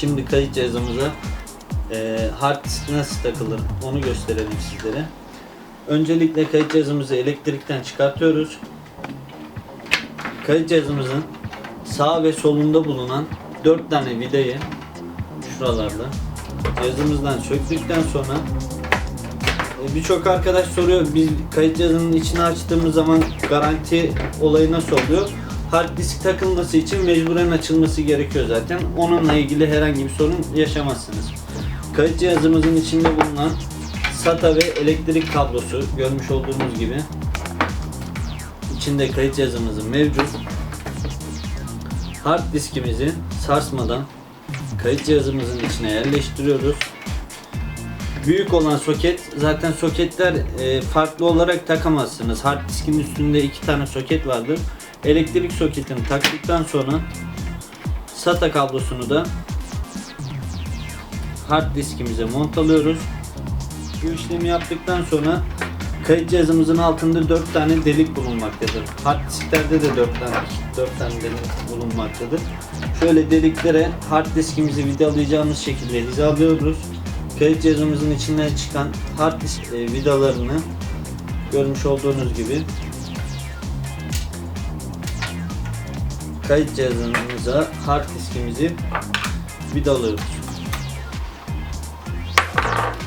Şimdi kayıt cihazımıza e, hard disk nasıl takılır onu gösterelim sizlere. Öncelikle kayıt cihazımızı elektrikten çıkartıyoruz. Kayıt cihazımızın sağ ve solunda bulunan 4 tane vidayı şuralarda cihazımızdan söktükten sonra e, birçok arkadaş soruyor biz kayıt cihazının içini açtığımız zaman garanti olayı nasıl oluyor? Hard disk takılması için mecburen açılması gerekiyor zaten. Onunla ilgili herhangi bir sorun yaşamazsınız. Kayıt cihazımızın içinde bulunan SATA ve elektrik kablosu görmüş olduğunuz gibi içinde kayıt cihazımızın mevcut. Hard diskimizi sarsmadan kayıt cihazımızın içine yerleştiriyoruz. Büyük olan soket zaten soketler e, farklı olarak takamazsınız. Hard diskin üstünde iki tane soket vardır. Elektrik soketini taktıktan sonra SATA kablosunu da hard diskimize montalıyoruz. Bu işlemi yaptıktan sonra kayıt cihazımızın altında 4 tane delik bulunmaktadır. Hard disklerde de 4 tane 4 tane delik bulunmaktadır. Şöyle deliklere hard diskimizi vidalayacağımız şekilde hizalıyoruz. Kayıt cihazımızın içinden çıkan hard disk e, vidalarını görmüş olduğunuz gibi kayıt cihazımıza hard diskimizi vidalıyoruz.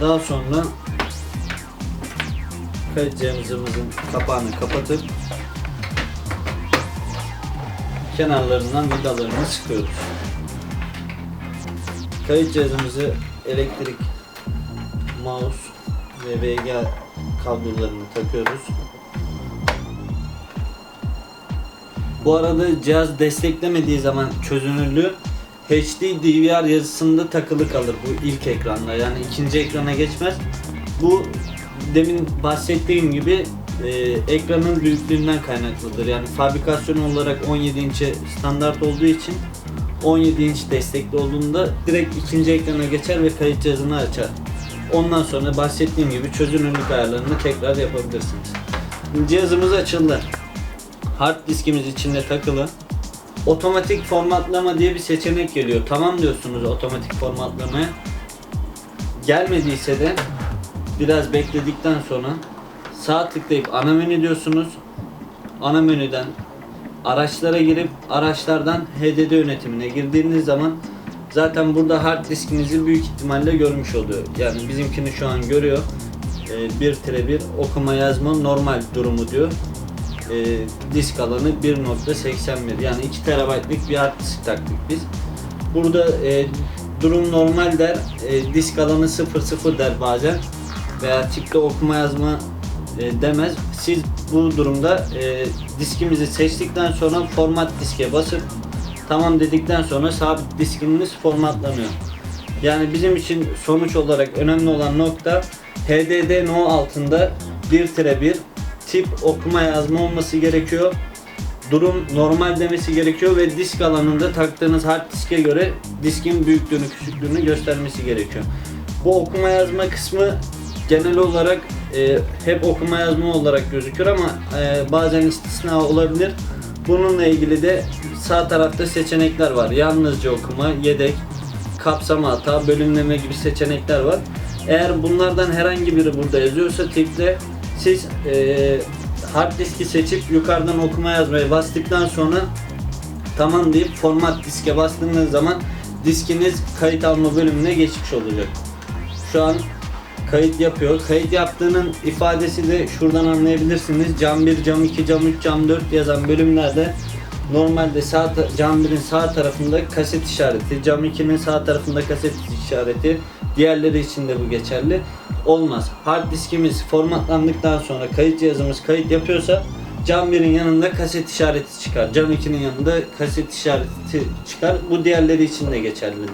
Daha sonra kayıt cihazımızın kapağını kapatıp kenarlarından vidalarını sıkıyoruz. Kayıt cihazımızı elektrik, mouse ve VGA kablolarını takıyoruz. Bu arada cihaz desteklemediği zaman çözünürlüğü HD DVR yazısında takılı kalır bu ilk ekranda yani ikinci ekrana geçmez. Bu demin bahsettiğim gibi e, ekranın büyüklüğünden kaynaklıdır. Yani fabrikasyon olarak 17 inçe standart olduğu için 17 inç destekli olduğunda direkt ikinci ekrana geçer ve kayıt cihazını açar. Ondan sonra bahsettiğim gibi çözünürlük ayarlarını tekrar yapabilirsiniz. Cihazımız açıldı. Hard diskimiz içinde takılı. Otomatik formatlama diye bir seçenek geliyor. Tamam diyorsunuz otomatik formatlamaya. Gelmediyse de biraz bekledikten sonra sağ tıklayıp ana menü diyorsunuz. Ana menüden araçlara girip araçlardan HDD yönetimine girdiğiniz zaman zaten burada hard diskinizi büyük ihtimalle görmüş oluyor. Yani bizimkini şu an görüyor. Ee, 1 1 okuma yazma normal durumu diyor. Ee, disk alanı 1.81 yani 2 TB'lık bir hard disk taktık biz. Burada e, durum normal der, e, disk alanı 00 der bazen veya tipte okuma yazma e, demez. Siz bu durumda e, diskimizi seçtikten sonra format diske basıp tamam dedikten sonra sabit diskimiz formatlanıyor. Yani bizim için sonuç olarak önemli olan nokta HDD no altında 1-1 tip okuma yazma olması gerekiyor. Durum normal demesi gerekiyor ve disk alanında taktığınız hard diske göre diskin büyüklüğünü küçüklüğünü göstermesi gerekiyor. Bu okuma yazma kısmı genel olarak e, hep okuma yazma olarak gözükür ama e, bazen istisna olabilir. Bununla ilgili de sağ tarafta seçenekler var. Yalnızca okuma, yedek, kapsama hata, bölümleme gibi seçenekler var. Eğer bunlardan herhangi biri burada yazıyorsa tipte siz e, hard diski seçip yukarıdan okuma yazmaya bastıktan sonra tamam deyip format diske bastığınız zaman diskiniz kayıt alma bölümüne geçmiş olacak. Şu an kayıt yapıyor. Kayıt yaptığının ifadesi de şuradan anlayabilirsiniz. Cam 1, cam 2, cam 3, cam 4 yazan bölümlerde normalde sağ cam 1'in sağ tarafında kaset işareti, cam 2'nin sağ tarafında kaset işareti, diğerleri için de bu geçerli. Olmaz. Hard diskimiz formatlandıktan sonra kayıt cihazımız kayıt yapıyorsa cam 1'in yanında kaset işareti çıkar. Cam 2'nin yanında kaset işareti çıkar. Bu diğerleri için de geçerlidir.